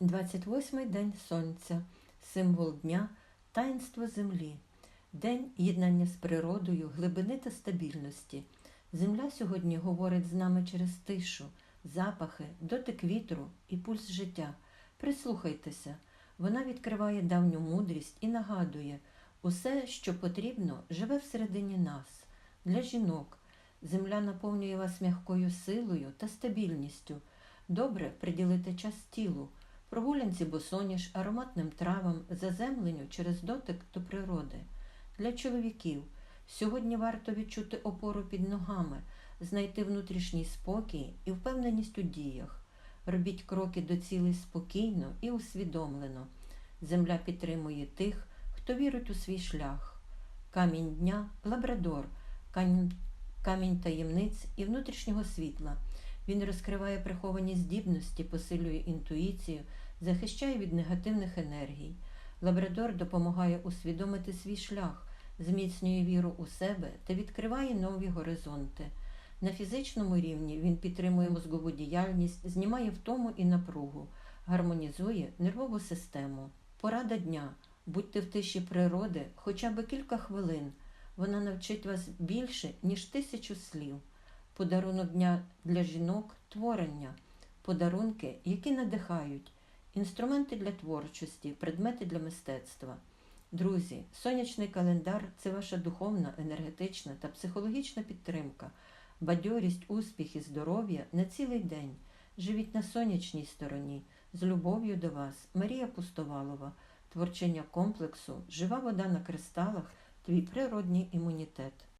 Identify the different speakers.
Speaker 1: 28-й день сонця, символ дня, таїнство землі, день єднання з природою, глибини та стабільності. Земля сьогодні говорить з нами через тишу, запахи, дотик вітру і пульс життя. Прислухайтеся, вона відкриває давню мудрість і нагадує, усе, що потрібно, живе всередині нас. Для жінок земля наповнює вас м'якою силою та стабільністю. Добре приділити час тілу, прогулянці босоніж, ароматним травам, заземленню через дотик до природи. Для чоловіків сьогодні варто відчути опору під ногами, знайти внутрішній спокій і впевненість у діях. Робіть кроки до цілей спокійно і усвідомлено. Земля підтримує тих, хто вірить у свій шлях. Камінь дня лабрадор, камінь, таємниць і внутрішнього світла. Він розкриває приховані здібності, посилює інтуїцію, захищає від негативних енергій. Лабрадор допомагає усвідомити свій шлях, зміцнює віру у себе та відкриває нові горизонти. На фізичному рівні він підтримує мозгову діяльність, знімає втому і напругу, гармонізує нервову систему. Порада дня. Будьте в тиші природи хоча б кілька хвилин. Вона навчить вас більше, ніж тисячу слів. Подарунок дня для жінок творення, подарунки, які надихають, інструменти для творчості, предмети для мистецтва. Друзі, сонячний календар це ваша духовна, енергетична та психологічна підтримка, бадьорість, успіх і здоров'я на цілий день. Живіть на сонячній стороні, з любов'ю до вас, Марія Пустовалова, творчення комплексу, жива вода на кристалах, твій природній імунітет.